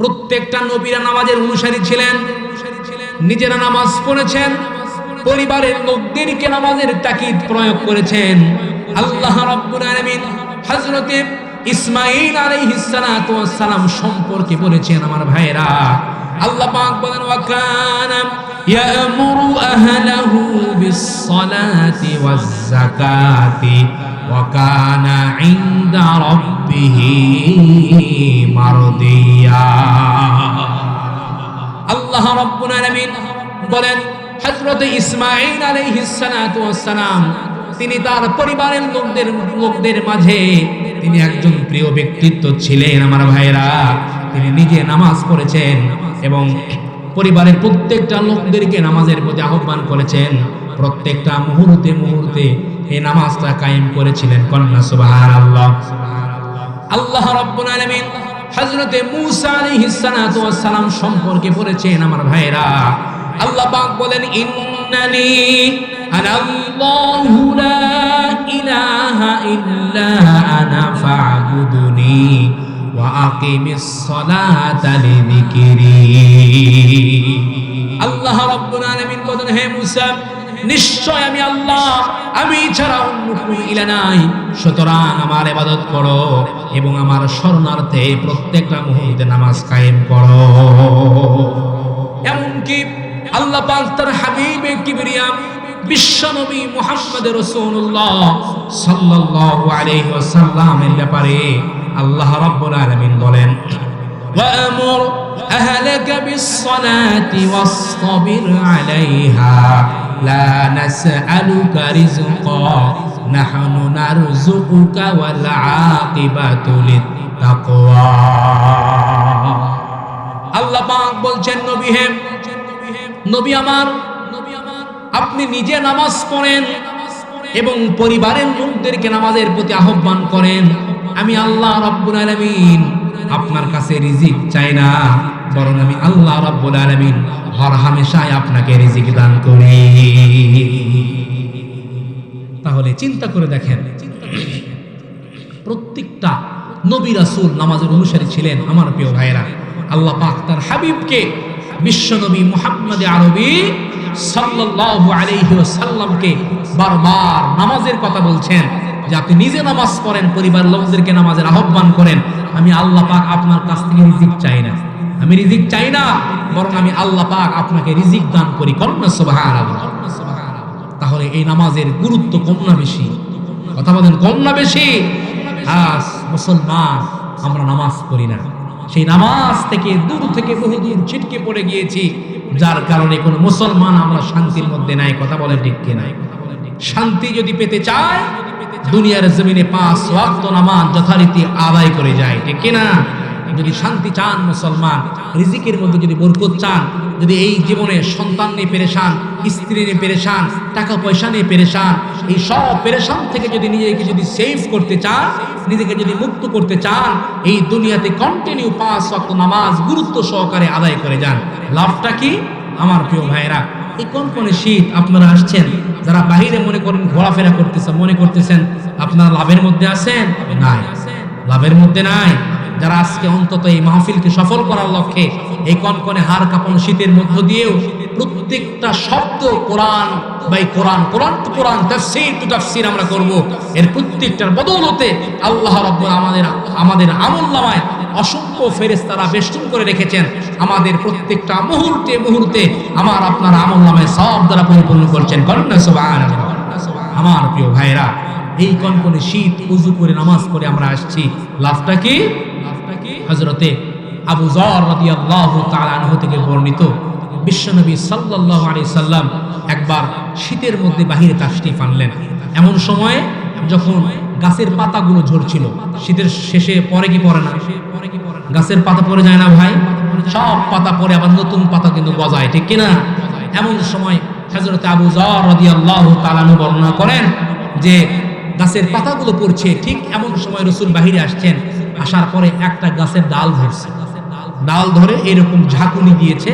প্রত্যেকটা নবীরা নামাজের অনুসারী ছিলেন, নিজেরা নামাজ পড়েছেন, পরিবারের লোকদেরকে নামাজের তাকিদ প্রয়োগ করেছেন। আল্লাহ রাব্বুল আলামিন হযরতে ইসমাঈল আলাইহিস সালাতু ওয়াস সালাম সম্পর্কে বলেছেন, আমার ভাইরা আল্লাহ পাক বলেন, ওয়া কানা ইয়ামুরু আহলাহু বিস সালাতি ওয়াজ যাকাতি কানা ইনদা রাব্বিহি মারদিয়া আল্লাহ রাব্বুল আলামিন বলেন, হযরত ইসমাঈল আলাইহিস সালাম, তিনি তার পরিবারের লোকদের লোকদের মাঝে তিনি একজন প্রিয় ব্যক্তিত্ব ছিলেন আমার ভাইরা তিনি নিজে নামাজ পড়েছেন এবং পরিবারের প্রত্যেকটা লোকদেরকে নামাজের প্রতি আহ্বান করেছেন। প্রত্যেকটা মুহূর্তে মুহূর্তে এই নামাজটা কায়েম করেছিলেন কন্যা, সুবহানাল্লাহ। আল্লাহ আল্লাহ রাব্বুল আলামিন হযরতে মূসা আলাইহিস সালাতু ওয়াস সালাম সম্পর্কে বলেছেন, আমার ভাইরা আল্লাহ পাক বলেন, ইন্নানি আনা আল্লাহু লা ইলাহা ইল্লা আনা ফা'বুদুনি ওয়া আকিমিস সালাতা লিযিকরি। আল্লাহ রাব্বুল আলামিন বলেন, হে মূসা নিশ্চয় আমি আল্লাহ আমি ছাড়া অন্য কোনো ইলা নাই সুতরাং আমার ইবাদত করো এবং আমার শরণার্থে প্রত্যেকটা মুহূর্তে নামাজ কায়েম করো এমনকি আল্লাহ পাক তার হাবিবে কিবরিয়াম বিশ্বনবী মুহাম্মদ রাসূলুল্লাহ সাল্লাল্লাহু আলাইহি ওয়াসাল্লামের ব্যাপারে আল্লাহ রাব্বুল আলামিন বলেন وأمر أهلك بالصلاة واصطبر عليها لا نسألك رزقا نحن نرزقك والعاقبة للتقوى আল্লাহ পাক বলছেন নবী হে নবী আমার আপনি নিজে নামাজ পড়েন এবং পরিবারের লোকদেরকে নামাজের প্রতি আহ্বান করেন আমি আল্লাহ রাব্বুল আলামিন আপনার কাছে রিজিক চাই না বরং আমি আল্লাহ রাব্বুল আলামিন হর হামেশায় আপনাকে রিজিক দান করি। তাহলে চিন্তা করে দেখেন, প্রত্যেকটা নবী রাসূল নামাজের অনুসারী ছিলেন আমার প্রিয় ভাইরা আল্লাহ পাক তার হাবিবকে বিশ্বনবী মুহাম্মদ আরবি সাল্লাল্লাহু আলাইহি ওয়াসাল্লামকে বারবার নামাজের কথা বলছেন যে আপনি নিজে নামাজ পড়েন, পরিবার লোকদেরকে নামাজের আহ্বান করেন। আমি আল্লাহ পাক আপনার কাছ থেকে রিজিক চাই না। আমি রিজিক চাই না, বরং আমি আল্লাহ পাক আপনাকে রিজিক দান করি। কন্যা সুবহানাল্লাহ। তাহলে এই নামাজের গুরুত্ব কম না বেশি? কথা বলেন, কম না বেশি? মুসলমান, আমরা নামাজ পড়ি না। সেই নামাজ থেকে দূর থেকে বহু দূর ছিটকে পড়ে গিয়েছি, যার কারণে কোনো মুসলমান আমরা শান্তির মধ্যে নাই, কথা বলেন ঠিক কি নাই শান্তি যদি পেতে চায়, দুনিয়ার জমিনে পাঁচ নামাজ যথারীতি আদায় করে যায়, ঠিক কিনা? যদি শান্তি চান মুসলমান, রিজিকের মধ্যে যদি বরকত চান, যদি এই জীবনে সন্তান নিয়ে পেরেশান, স্ত্রী নিয়ে পেরেশান, টাকা পয়সা নিয়ে পেরেশান, এই সব পেরেশান থেকে যদি নিজেকে যদি সেভ করতে চান, নিজেকে যদি মুক্ত করতে চান, এই দুনিয়াতে কন্টিনিউ পাঁচ শক্ত নামাজ গুরুত্ব সহকারে আদায় করে যান। লাভটা কি? আমার প্রিয় ভাইরা এই কোন কোন শীত আপনারা আসছেন? যারা বাহিরে মনে করেন ঘোরাফেরা করতেছেন মনে করতেছেন, আপনারা লাভের মধ্যে আছেন? নাই লাভের মধ্যে নাই। যারা আজকে অন্তত এই মাহফিলকে সফল করার লক্ষ্যে এই কনকনে হার কাঁপানো শীতের মধ্য দিয়েও প্রত্যেকটা শব্দ কোরআন বাই কোরআন কোরআন তো কোরআন, তাফসীর তো তাফসীর আমরা করব। এর প্রত্যেকটার বদৌলতে আল্লাহ রাব্বুল আমাদের আমাদের আমল নামায় অসংখ্য ফেরেশতারা বেষ্টন করে রেখেছেন। আমাদের প্রত্যেকটা মুহূর্তে মুহূর্তে আমার আপনার আমল নামায় সব দ্বারা পরিপূর্ণ করছেন। কন্যা সুবহানাল্লাহ। আমার প্রিয় ভাইরা এই কনকনে শীত উজু করে নামাজ পড়ে আমরা আসছি। লাভটা কি? হজরতে আবু জর রাদিয়াল্লাহু তাআলা আনহু থেকে বর্ণিত, বিশ্বনবী আলাইহি সাল্লাম একবার শীতের মধ্যে বাহিরে তাশরিফ আনলেন। এমন সময়ে যখন গাছের পাতাগুলো ঝরছিল, শীতের শেষে পরে কি পড়ে না? গাছের পাতা পড়ে যায় না ভাই? সব পাতা পরে, আবার নতুন পাতা কিন্তু গজায়, ঠিক কিনা? এমন সময় হযরত আবু জর রাদিয়াল্লাহু তাআলা আনহু বর্ণনা করেন যে গাছের পাতাগুলো পড়ছে, ঠিক এমন সময় রসুল বাহিরে আসছেন আসার পরে একটা গাছের ডাল ধরছে। ডাল ধরে এরকম ঝাঁকুনি দিয়েছে।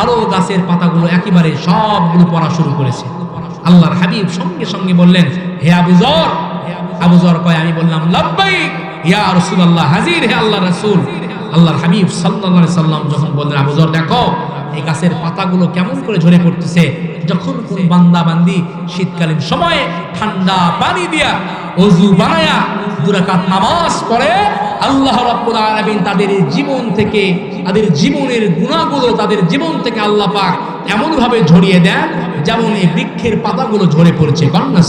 আরও গাছের পাতাগুলো একেবারে সবগুলো পড়া শুরু করেছে। আল্লাহর হাবিব সঙ্গে সঙ্গে বললেন, হে আবুজর আবুজর কয়, আমি বললাম, লাব্বাইক, ইয়া রাসূলুল্লাহ, হাজির হে আল্লাহ রাসূল। আল্লাহর হাবিব সাল্লাল্লাহু সাল্লাম যখন বললেন আবুজর দেখো, এই গাছের পাতাগুলো কেমন করে ঝরে পড়তেছে। যখন কোন বান্দা বান্দি শীতকালীন সময়ে ঠান্ডা পানি দিয়া অজু বানায়া দুরাকাত নামাজ পড়ে আল্লাহ রাব্বুল আলামিন তাদের জীবন থেকে, তাদের জীবনের গুণাগুলো তাদের জীবন থেকে আল্লাহ পাক এমন ভাবে ঝরিয়ে দেন যেমন এই বৃক্ষের পাতাগুলো ঝরে পড়ছে। কন্যা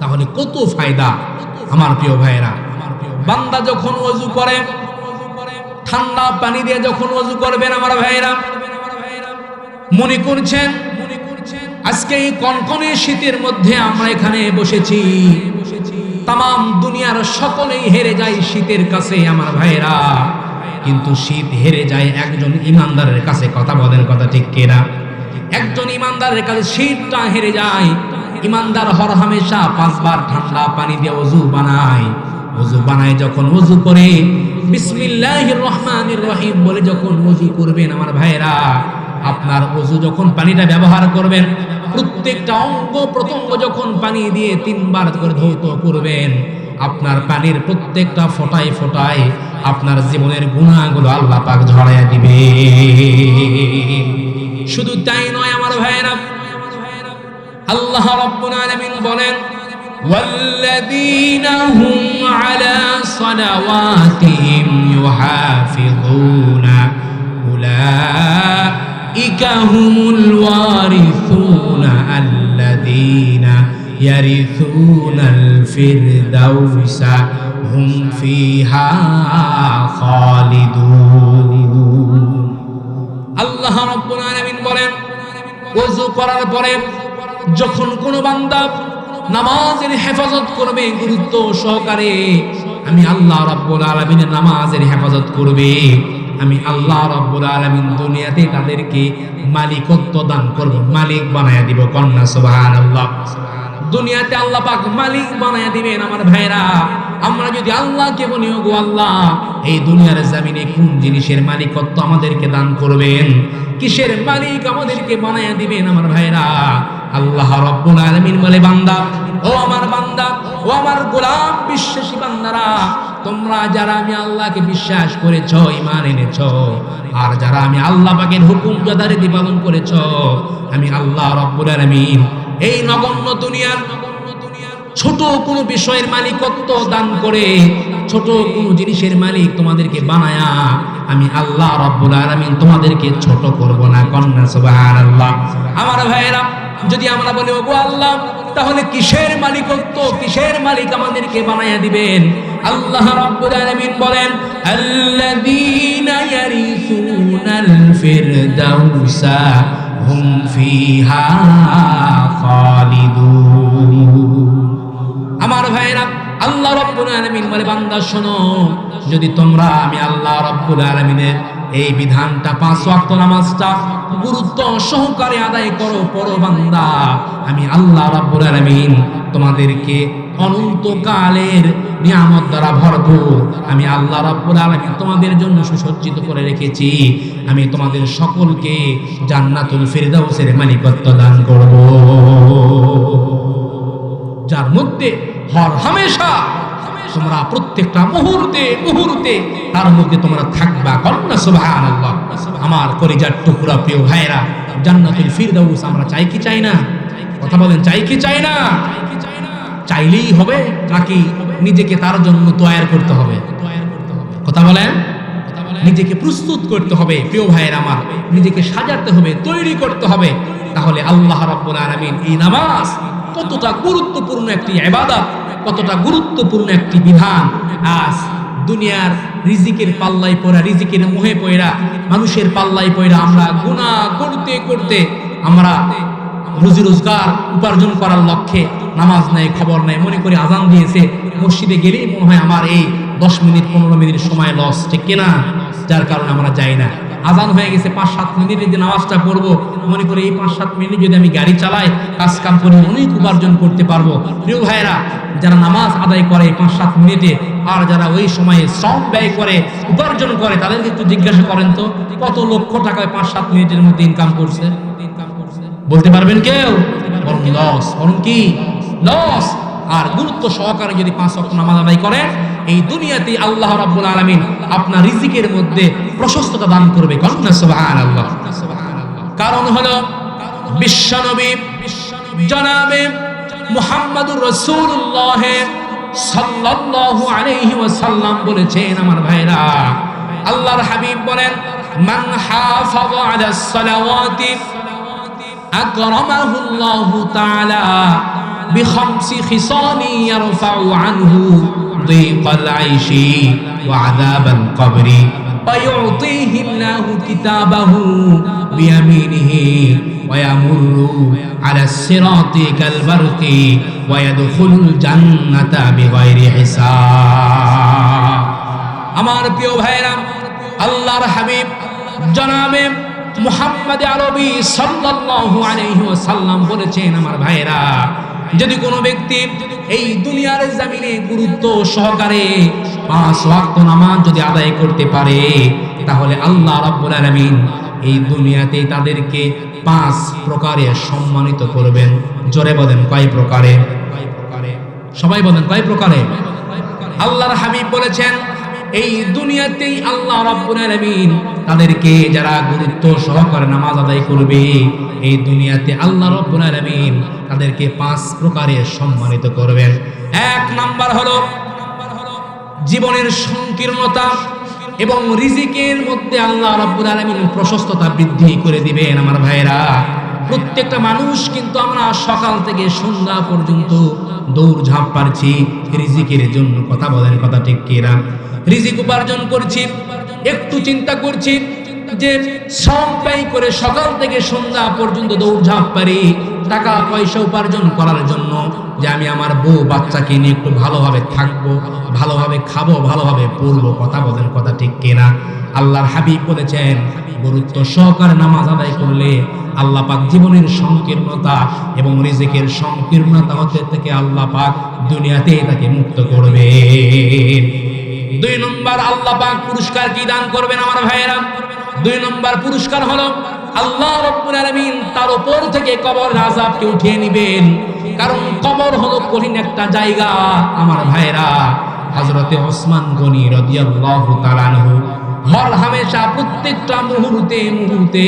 তাহলে কত ফায়দা আমার প্রিয় ভাইয়েরা। বান্দা যখন ওযু করে, ঠান্ডা পানি দিয়ে যখন ওযু করবেন আমার ভাইয়েরা, মনে করছেন, আজকে এই কনকনে শীতের মধ্যে আমরা এখানে বসেছি। তাম দুনিয়ার সকলেই হেরে যায় শীতের কাছে, আমার ভাইয়েরা। কিন্তু শীত হেরে যায় একজন ইমানদারের কাছে, কথা বলেন কথা ঠিক কেনা? একজন ইমানদারের কাছে শীতটা হেরে যায়, ইমানদার হর হামেশা পাঁচবার ঠান্ডা পানি দিয়ে অজু বানায়। অজু বানায় যখন অজু করে, বিসমিল্লাহির রহমানির রহিম বলে যখন অজু করবেন, আমার ভাইয়েরা, আপনার অজু যখন পানিটা ব্যবহার করবেন প্রত্যেকটা অঙ্গ প্রত্যঙ্গ যখন পানি দিয়ে তিনবার করে ধৌত করবেন আপনার পানির প্রত্যেকটা ফোটায় ফোটায় আপনার জীবনের গুণাগুলো আল্লাহ পাক ঝরাইয়া দিবে শুধু তাই নয় আমার ভাইয়েরা আল্লাহ রাব্বুল আলামিন বলেন والذين هم على صلواتهم يحافظون أولئك হুমুল ওয়ারিসুনা আল্লাযীনা ইয়ারিসুনাল ফিরদাউসা হুম ফিহা খালিদুন আল্লাহ রাব্বুল আলামিন বলেন, ওযু করার পরে যখন কোনো বান্দা নামাজের হেফাজত করবে, গুরুত্ব সহকারে, আমি আল্লাহ রাব্বুল আলামিনের নামাজের হেফাজত করবে। আমি আল্লাহ রাব্বুল আলামিন দুনিয়াতে তাদেরকে মালিকত্ব দান করব, মালিক বানায়া দিব, কন্যা, সুবহানাল্লাহ। দুনিয়াতে আল্লাহ পাক মালিক বানায়া দিবেন আমার ভাইরা। আমরা যদি আল্লাহকে বলি গো আল্লাহ, এই দুনিয়ার জামিনে কোন জিনিসের মালিকত্ব আমাদেরকে দান করবেন? কিসের মালিক আমাদেরকে বানায়া দিবেন আমার ভাইরা? আল্লাহ রব্বুল আলামিন বলে, বান্দা, ও আমার বান্দা, ও আমার গোলাম, বিশ্বাসী বান্দারা তোমরা যারা আমি আল্লাহকে বিশ্বাস করেছ ইমান এনেছ, আর যারা আমি আল্লাহ পাকের হুকুম যথারীতি পালন করেছ, আমি আল্লাহ রব্বুল আলামিন এই নগণ্য দুনিয়ার ছোট কোনো বিষয়ের মালিকত্ব দান করে ছোট কোনো জিনিসের মালিক তোমাদেরকে বানায়া আমি আল্লাহ রব্বুল আলামিন তোমাদেরকে ছোট করব না। কন্যা, সুবহানাল্লাহ। আমার ভাইয়েরা, যদি আমরা বলি, ওগো আল্লাহ তাহলে কিসের মালিকত্ব? কিসের মালিক আমাদেরকে বানাইয়া দিবেন? আল্লাহ রাব্বুল আলামিন বলেন, আল্লাযীনা ইয়ারিসুনাল ফিরদাউসা হুম ফিহা খালিদুন. আমার ভাইরা আল্লাহ রব্বুল আলামিন বলে, বান্দা শোনো, যদি তোমরা আমি আল্লাহ রব্বুল আলামিনের এই বিধানটা, পাঁচ ওয়াক্ত নামাজটা গুরুত্ব সহকারে আদায় করো, পড়ো বান্দা। আমি আল্লাহ রব্বুল আলামিন তোমাদেরকে অনন্তকালের নিয়ামত দ্বারা ভরপুর। আমি আল্লাহ রাব্বুল আলামিন তোমাদের জন্য সুসজ্জিত করে রেখেছি। আমি তোমাদের সকলকে জান্নাতুল ফিরদাউসের মালিকত্ব দান করব। যার মধ্যে হর হামেশা তোমরা প্রত্যেকটা মুহূর্তে মুহূর্তে তার মধ্যে তোমরা থাকবা কন্যা সুবহানাল্লাহ। আমার কলিজার টুকরা প্রিয় ভাইরা জান্নাতুল ফিরদাউস আমরা চাই কি চাই না? কথা বলেন, চাই কি চাই না? চাইলেই হবে, নাকি নিজেকে তার জন্য তৈরি করতে হবে? কথা বলেন, নিজেকে প্রস্তুত করতে হবে, প্রিয় ভাইয়ের আমার, নিজেকে সাজাতে হবে, তৈরি করতে হবে। তাহলে আল্লাহ রাব্বুল আলামিন এই নামাজ কতটা গুরুত্বপূর্ণ একটি ইবাদত কতটা গুরুত্বপূর্ণ একটি বিধান, আজ দুনিয়ার রিজিকের পাল্লাই পড়া, রিজিকের মোহে পড়া, মানুষের পাল্লাই পড়া, আমরা গুণা করতে করতে আমরা রুজি রোজগার উপার্জন করার লক্ষ্যে নামাজ নেয়, খবর নেয়, মনে করি আজান দিয়েছে, মসজিদে গেলেই মনে হয় আমার এই দশ মিনিট, পনেরো মিনিট সময় লস ঠিক কিনা? যার কারণে আমরা যাই না। আজান হয়ে গেছে, পাঁচ সাত মিনিটের যে নামাজটা পড়ব, মনে করি এই পাঁচ সাত মিনিট যদি আমি গাড়ি চালাই, কাজ কাম করে অনেক উপার্জন করতে পারব। প্রিয় ভাইরা যারা নামাজ আদায় করে পাঁচ সাত মিনিটে, আর যারা ওই সময়ে শ্রম ব্যয় করে, উপার্জন করে, তাদেরকে একটু জিজ্ঞাসা করেন তো, কত লক্ষ টাকায় পাঁচ সাত মিনিটের মধ্যে ইনকাম করছে? বলতে পারবেন কেউ? বরং লস বরং কি? লস আর গুরুত্ব সহকারে যদি পাঁচ ওয়াক্ত নামাজ আদায় করে এই দুনিয়াতে আল্লাহ রাব্বুল আলামিন আপনার রিজিকের মধ্যে প্রশস্ততা দান করবে। কন্যা সুবহানাল্লাহ? কারণ হলো বিশ্বনবী, জনাবে মুহাম্মাদুর রাসূলুল্লাহ সাল্লাল্লাহু আলাইহি ওয়াসাল্লাম বলেছেন, আমার ভাইরা, আল্লাহর হাবিব বলেন, মান হাফাযা আলাস সালাওয়াতি আকরামাহু আল্লাহু তাআলা বিখামসি খিসামি ইয়ারফাউ আনহু ضيق العيش وعذاب القبر ويعطيه الله كتابه بيمينه ويمر على الصراط كالبرق ويدخل الجنة بغير حساب আমার প্রিয় ভাইরা আল্লাহর হাবিব জনাবে মুহাম্মদ আরবি সাল্লাল্লাহু আলাইহি ওয়াসাল্লাম বলেছেন আমার ভাইরা যদি কোনো ব্যক্তি এই দুনিয়ার জমিনে গুরুত্ব সহকারে পাঁচ ওয়াক্ত নামাজ যদি আদায় করতে পারে, তাহলে আল্লাহ রাব্বুল আলামিন এই দুনিয়াতে তাদেরকে পাঁচ প্রকারে সম্মানিত করবেন। জোরে বলেন, কয় প্রকারে? সবাই বলেন, কয় প্রকারে? আল্লাহর হাবিব বলেছেন এই দুনিয়াতেই আল্লাহ রাব্বুল তাদেরকে যারা গুরুত্ব সহকারে নামাজ আদায় করবে, এই দুনিয়াতে আল্লাহ রাব্বুল আলামিন তাদেরকে পাঁচ প্রকারে সম্মানিত করবেন। এক নাম্বার হলো জীবনের সংকীর্ণতা এবং রিজিকের মধ্যে আল্লাহ রাব্বুল আলামিন প্রশস্ততা বৃদ্ধি করে দিবেন, আমার ভাইরা প্রত্যেকটা মানুষ কিন্তু আমরা সকাল থেকে সন্ধ্যা পর্যন্ত দৌড় ঝাঁপ পারছি, রিজিকের জন্য কথা বলেন কথা ঠিক কিরা রিজিক উপার্জন করছি, একটু চিন্তা করছি যে শ্রম ব্যয় করে সকাল থেকে সন্ধ্যা পর্যন্ত দৌড়ঝাঁপ পারি, টাকা পয়সা উপার্জন করার জন্য যে আমি আমার বউ বাচ্চাকে নিয়ে একটু ভালোভাবে থাকব, ভালোভাবে খাব, ভালোভাবে পড়ব, কথা বলেন কথা ঠিক কেনা? আল্লাহর হাবিব বলেছেন, গুরুত্ব সহকারে নামাজ আদায় করলে আল্লাহ পাক জীবনের সংকীর্ণতা এবং রিজিকের সংকীর্ণতা হতে থেকে আল্লাহ পাক দুনিয়াতে তাকে মুক্ত করবে দুই নম্বর আল্লাহ পাক পুরস্কার কি দান করবেন আমার ভাইয়েরা? দুই নম্বর পুরস্কার হলো আল্লাহ রব্বুল আলামিন তার উপর থেকে কবর আযাবকে উঠিয়ে নেবেন। কারণ কবর হলো কঠিন একটা জায়গা, আমার ভাইয়েরা। হযরতে ওসমান গনি রাদিয়াল্লাহু তাআলা আনহু হর হামেশা প্রত্যেকটা মুহূর্তে মুহূর্তে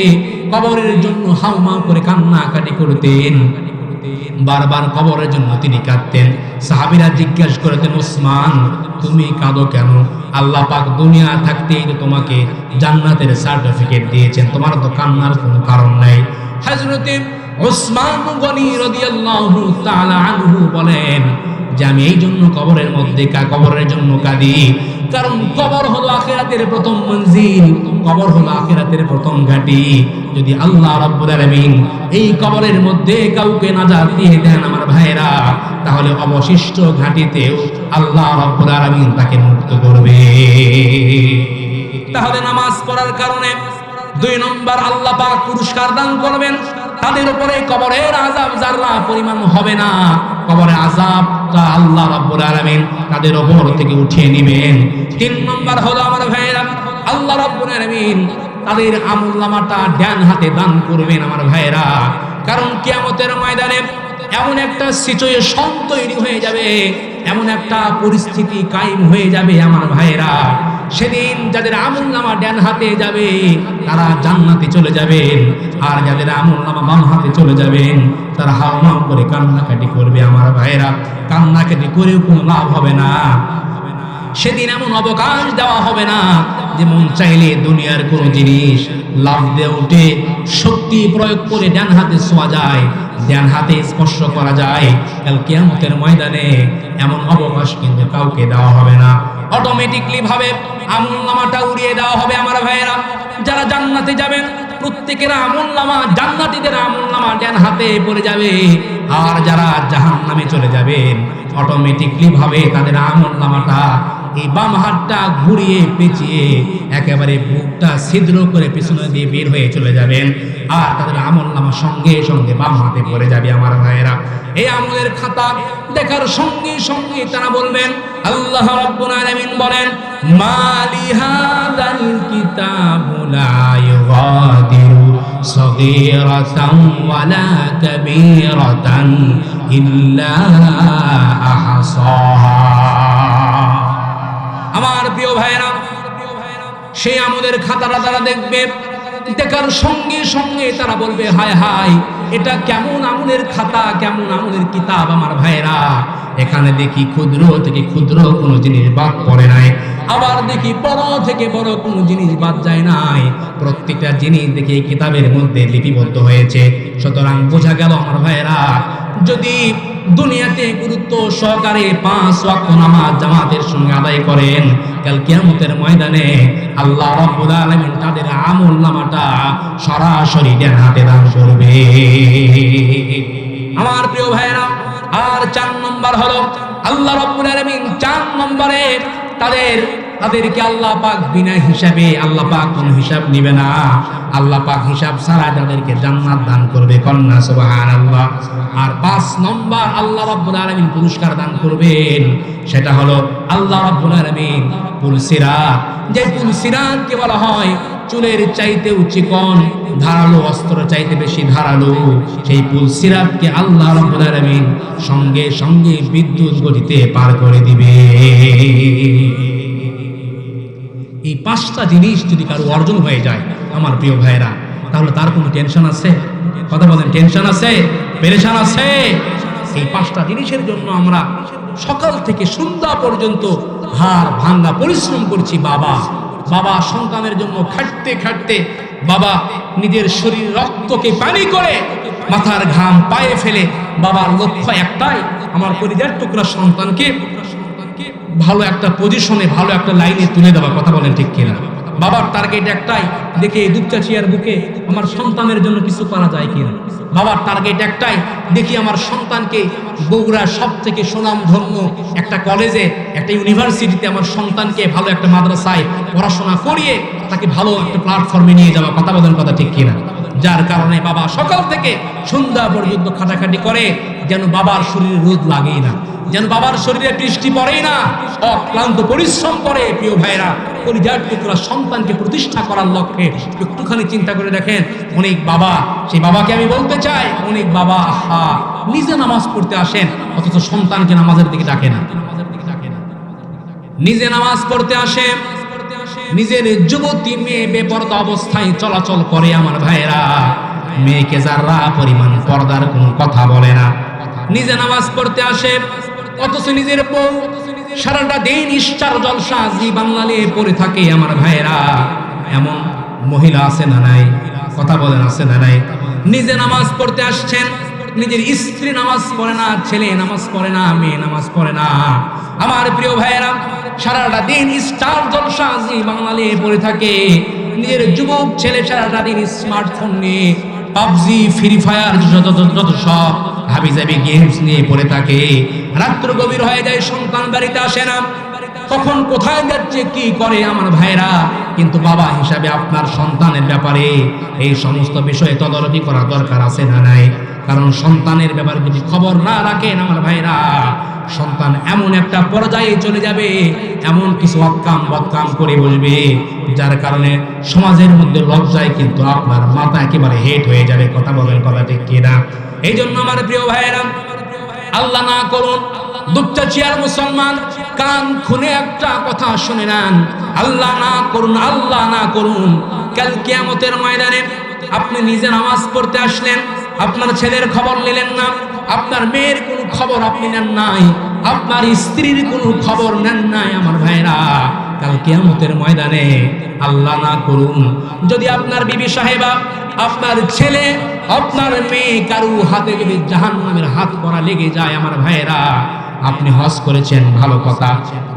কবরের জন্য হাউমাউ করে কান্নাকাটি করতেন। বারবার কবরের জন্য তিনি কাঁদতেন। সাহাবিরা জিজ্ঞাসা করতেন ওসমান, তুমি কাঁদো কেন? আল্লাহ পাক দুনিয়া থাকতেই তো তোমাকে জান্নাতের সার্টিফিকেট দিয়েছেন। তোমার তো কান্নার কোনো কারণ নাই। হযরতে ওসমান গনি রাদিয়াল্লাহু তাআলা আনহু বলেন, যে আমি এই জন্য কবরের মধ্যে কা, কবরের জন্য কাঁদি কারণ কবর হলো আখেরাতের প্রথম মঞ্জিল কবর হলো আখেরাতের প্রথম ঘাটি। যদি আল্লাহ রাব্বুল আলামিন এই কবরের মধ্যে কাউকে নাজাত দিয়ে দেন আমার ভাইরা তাহলে অবশিষ্ট ঘাটিতেও আল্লাহ রাব্বুল আলামিন তাকে মুক্ত করবে। তাহলে নামাজ পড়ার কারণে দুই নম্বর আল্লাহ পাক পুরস্কার দান করবেন। তাদের উপরে কবরের আজাব জাররা পরিমাণ হবে না। কবরের আজাবটা আল্লাহ রাব্বুল আলামিন তাদের উপর থেকে উঠিয়ে নেবেন। তিন নম্বর হলো আমার ভাইয়েরা, আল্লাহ রাব্বুল আলামিন তাদের আমুল্লামাটা ডান হাতে দান করবেন আমার ভাইয়েরা। কারণ কিয়ামতের ময়দানে এমন একটা সিচুয়েশন তৈরি হয়ে যাবে, এমন একটা পরিস্থিতি কায়েম হয়ে যাবে আমার ভাইয়েরা। সেদিন যাদের আমল নামা ডান হাতে যাবে, তারা জান্নাতে চলে যাবেন আর যাদের আমল নামা বাম হাতে চলে যাবেন তারা হাওমাও করে কান্নাকাটি করবে। আমার ভাইয়েরা, কান্নাকাটি করেও কোনো লাভ হবে না। সেদিন এমন অবকাশ দেওয়া হবে না যে মন চাইলে দুনিয়ার কোন জিনিস লাভ দিয়ে উঠে শক্তি প্রয়োগ করে ডান হাতে শোয়া যায়, ডান হাতে স্পর্শ করা যায়। কাল কিয়ামতের ময়দানে এমন অবকাশ কিন্তু কাউকে দেওয়া হবে না। অটোমেটিকলি ভাবে আমল নামাটা উড়িয়ে দেওয়া হবে আমার ভাইয়েরা। যারা জান্নাতে যাবেন, প্রত্যেকের আমল নামা জান্নাতিদের আমল নামা হাতে পড়ে যাবে। আর যারা জাহান নামে চলে যাবেন অটোমেটিকলি ভাবে তাদের আমল নামাটা এই বাম হাতটা ঘুরিয়ে পেঁচিয়ে একেবারে বুকটা ছিদ্র করে পিছনে দিয়ে বের হয়ে চলে যাবেন। আর তাদের আমল নামা সঙ্গে সঙ্গে বাম হাতে পড়ে যাবে আমার ভাইয়েরা। এই আমলের খাতা দেখার সঙ্গে সঙ্গে তারা বলবেন, আল্লাহ রাব্বুল বলেন মালি হাদাল কিতাবু লা ইউগাদিরু সগীরাতান ওয়ালা কাবীরাতান ইল্লা আহসাহা। আমার প্রিয় ভাইরা সেই আমাদের খাতাটা তারা দেখবে দেখার সঙ্গে সঙ্গে তারা বলবে, হায় হায়, এটা কেমন আমলের খাতা, কেমন আমলের কিতাব আমার ভাইরা এখানে দেখি ক্ষুদ্র থেকে ক্ষুদ্র কোনো জিনিস বাদ পড়ে নাই, আবার দেখি বড় থেকে বড় কোনো জিনিস বাদ যায় নাই। প্রত্যেকটা জিনিস দেখি কিতাবের মধ্যে লিপিবদ্ধ হয়েছে। সুতরাং বোঝা গেল আমার ভাইরা যদি দুনিয়াতে গুরুত্ব সহকারে পাঁচ ওয়াক্ত নামাজ জামাতের সঙ্গে আদায় করেন। কাল কিয়ামতের ময়দানে আল্লাহ রাব্বুল আলামিন তাদের আমল নামাটা সরাসরি দেন হাতে দান করবে। আমার প্রিয় ভাইরা আর চার নম্বর হলো আল্লাহ রাব্বুল আলামিন চার নম্বরে তাদের, তাদেরকে আল্লাহ পাক বিনা হিসাবে, আল্লাহ পাক কোনো হিসাব নিবে না। আল্লাহ পাক হিসাব ছাড়া তাদেরকে জান্নাত দান করবে, কন্যা, সুবহানাল্লাহ। আর পাঁচ নম্বর আল্লাহ রাব্বুল আলামিন পুরস্কার দান করবেন, সেটা হলো আল্লাহ রাব্বুল আলামিন পুলসিরাত যে পুলসিরাতকে বলা হয়, চুলের চাইতে চিকন, ধারালো অস্ত্র চাইতে বেশি ধারালো। সেই পুলসিরাতকে আল্লাহ রাব্বুল আলামিন সঙ্গে সঙ্গে বিদ্যুৎ গতিতে পার করে দিবে এই পাঁচটা জিনিস যদি কারও অর্জন হয়ে যায়, আমার প্রিয় ভাইরা তাহলে তার কোনো টেনশন আছে? কথা বলেন টেনশন আছে? পেরেশান আছে? এই পাঁচটা জিনিসের জন্য আমরা সকাল থেকে সন্ধ্যা পর্যন্ত হার ভাঙ্গা, পরিশ্রম করছি বাবা। বাবা সন্তানের জন্য খাটতে খাটতে বাবা নিজের শরীর রক্তকে পানি করে মাথার ঘাম পায়ে ফেলে বাবার লক্ষ্য একটাই, আমার পরিবার টুকরা সন্তানকে ভালো একটা পজিশনে ভালো একটা লাইনে তুলে দেওয়া কথা বলেন ঠিক কিনা? বাবার টার্গেট একটাই, দেখে এই দুপচা চেয়ার বুকে আমার সন্তানের জন্য কিছু করা যায় কিনা? বাবার টার্গেট একটাই, দেখি আমার সন্তানকে বগুড়া সব থেকে সুনাম ধর্ম একটা কলেজে একটা ইউনিভার্সিটিতে আমার সন্তানকে ভালো একটা মাদ্রাসায় পড়াশোনা করিয়ে তাকে ভালো একটা প্ল্যাটফর্মে নিয়ে যাওয়া কথা বলেন কথা ঠিক কিনা? যার কারণে বাবা সকাল থেকে সন্ধ্যা পর্যন্ত খাটাখাটি করে, যেন বাবার শরীরে রোদ লাগেই না, যেন বাবার শরীরে বৃষ্টি পড়েই না, অক্লান্ত পরিশ্রম করে প্রিয় ভাইরা পরিজার সন্তানকে প্রতিষ্ঠা করার লক্ষ্যে একটুখানি চিন্তা করে দেখেন, অনেক বাবা, সেই বাবাকে আমি বলতে চাই, অনেক বাবা আহা, নিজে নামাজ পড়তে আসেন, অথচ সন্তানকে নামাজের দিকে ডাকে না। নিজে নামাজ পড়তে আসে নিজের যুবতী মেয়ে বেপরদা অবস্থায় চলাচল করে আমার ভাইরা মেয়েকে যারা পরিমাণ পর্দার কোনো কথা বলে না, নিজে নামাজ পড়তে আসে, অথচ নিজের বউ সারাটা দিন ইষ্টার জলসা জি বাংলালে পড়ে থাকে আমার ভাইরা এমন মহিলা আছে না নাই? কথা বলেন, আছে না নাই? নিজে নামাজ পড়তে আসছেন নিজের স্ত্রী নামাজ পড়ে না, ছেলে নামাজ পড়ে না, মেয়ে নামাজ পড়ে না। আমার প্রিয় ভাইয়েরা, সারাটা দিন স্টার জলসা জি বাঙালি পড়ে থাকে। নিজের যুবক ছেলে সারাটা দিন স্মার্টফোন নিয়ে, পাবজি ফ্রি ফায়ার যত, যত- সব হাবি জাবি গেমস নিয়ে পড়ে থাকে। রাত্র গভীর হয়ে যায়, সন্তান বাড়িতে আসে না। তখন কোথায় যাচ্ছে, কি করে আমার ভাইরা? কিন্তু বাবা হিসাবে আপনার সন্তানের ব্যাপারে এই সমস্ত বিষয়ে তদারকি করা দরকার আছে না নাই? কারণ সন্তানের ব্যাপারে যদি খবর না রাখেন আমার ভাইরা, সন্তান এমন একটা পর্যায়ে চলে যাবে, এমন কিছু অকাম বদকাম করে বসবে, যার কারণে সমাজের মধ্যে লজ্জায় কিন্তু আপনার মাথা একেবারে হেট হয়ে যাবে। কথা বলেন কথা ঠিক কিনা? এই জন্য আমার প্রিয় ভাইয়েরা, আল্লাহ না করুন দুঃখটা চেয়ার মুসলমান, কান খুনে একটা কথা শুনে নেন। আল্লাহ না করুন, আল্লাহ না করুন। কাল কিয়ামতের ময়দানে আপনি নিজে নামাজ পড়তে আসলেন, আপনার ছেলের খবর নিলেন না, আপনার মেয়ের কোনো খবর আপনি নেন নাই, আপনার স্ত্রীর কোনো খবর নেন নাই, আমার ভাইরা কাল কিয়ামতের ময়দানে আল্লাহ না করুন। যদি আপনার বিবি সাহেবা, আপনার ছেলে, আপনার মেয়ে কারু হাতে যদি জাহান নামের হাত করা লেগে যায়, আমার ভাইয়েরা আপনি হজ করেছেন, ভালো কথা।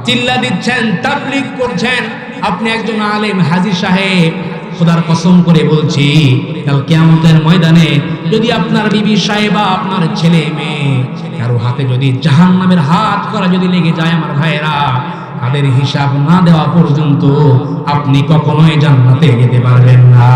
চিল্লা দিচ্ছেন, তাবলিগ করছেন। আপনি একজন আলেম হাজি সাহেব। খোদার কসম করে বলছি, কাল কিয়ামতের ময়দানে যদি আপনার বিবি সাহেবা, আপনার ছেলে মেয়ে, কারও হাতে যদি জাহান নামের হাত করা যদি লেগে যায় আমার ভাইয়েরা, তাদের হিসাব না দেওয়া পর্যন্ত আপনি কখনোই জান্নাতে যেতে পারবেন না।